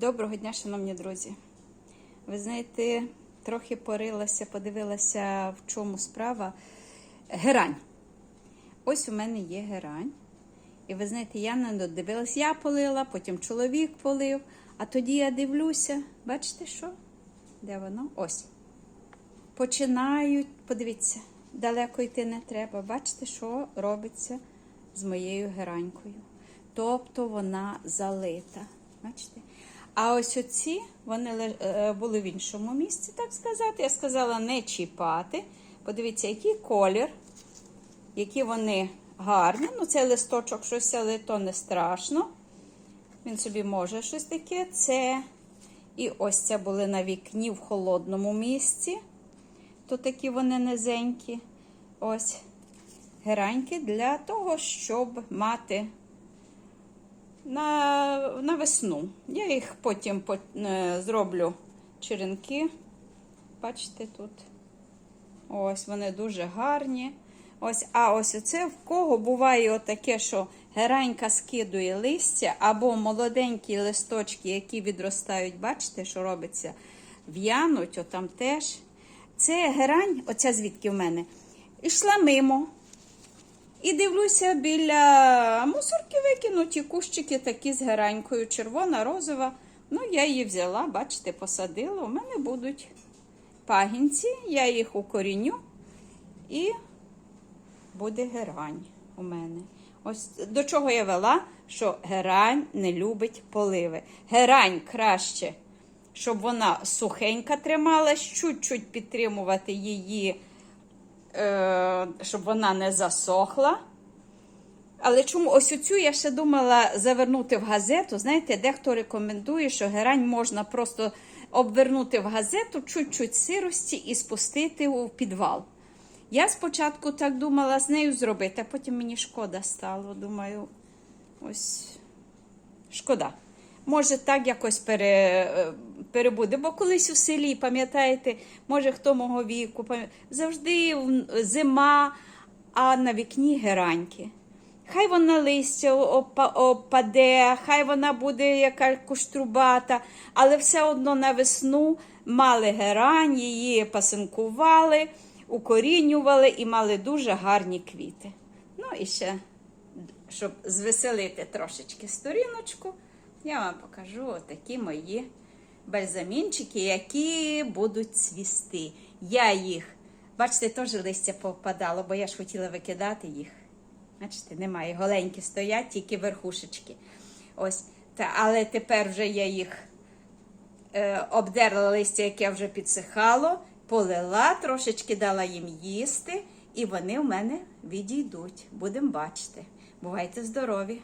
Доброго дня, шановні друзі. Ви знаєте, трохи порилася, подивилася, в чому справа. Герань. Ось у мене є герань. І ви знаєте, я не додивилась, я полила, потім чоловік полив. А тоді я дивлюся, бачите що? Де воно? Ось. Починають, подивіться, далеко йти не треба. Бачите, що робиться з моєю геранькою. Тобто вона залита. Бачите? А ось оці вони е, були в іншому місці, так сказати. Я сказала не чіпати. Подивіться, який колір, які вони гарні. Ну, цей листочок щось, але то не страшно. Він собі може щось таке. Це і ось це були на вікні в холодному місці. То такі вони низенькі. Ось гераньки для того, щоб мати на, на весну. Я їх потім по- е, зроблю черенки. Бачите тут. Ось вони дуже гарні. Ось, а ось оце в кого буває отаке, що геранька скидує листя, або молоденькі листочки, які відростають, бачите, що робиться? В'януть, отам теж. Це герань, оця звідки в мене, ішла мимо. І дивлюся, біля мусорки викинуті кущики такі з геранькою, червона, розова. Ну, я її взяла, бачите, посадила. У мене будуть пагінці, я їх укоріню і буде герань у мене. Ось до чого я вела, що герань не любить поливи. Герань краще, щоб вона сухенька трималась, чуть-чуть підтримувати її щоб вона не засохла. Але чому ось оцю я ще думала завернути в газету. Знаєте, дехто рекомендує, що герань можна просто обвернути в газету чуть-чуть сирості і спустити у підвал. Я спочатку так думала з нею зробити, а потім мені шкода стало. Думаю, ось шкода. Може, так якось пере, е, перебуде. Бо колись у селі, пам'ятаєте, може хто мого віку, завжди зима, а на вікні гераньки. Хай вона листя опа- опаде, хай вона буде яка куштрубата, але все одно на весну мали герань, її пасинкували, укорінювали і мали дуже гарні квіти. Ну і ще щоб звеселити трошечки сторіночку, я вам покажу такі мої бальзамінчики, які будуть цвісти. Я їх, бачите, теж листя попадало, бо я ж хотіла викидати їх. Бачите, немає. Голенькі стоять, тільки верхушечки. Ось. Та, але тепер вже я їх е, обдерла листя, яке вже підсихало, полила, трошечки дала їм їсти, і вони в мене відійдуть. Будемо бачити. Бувайте здорові!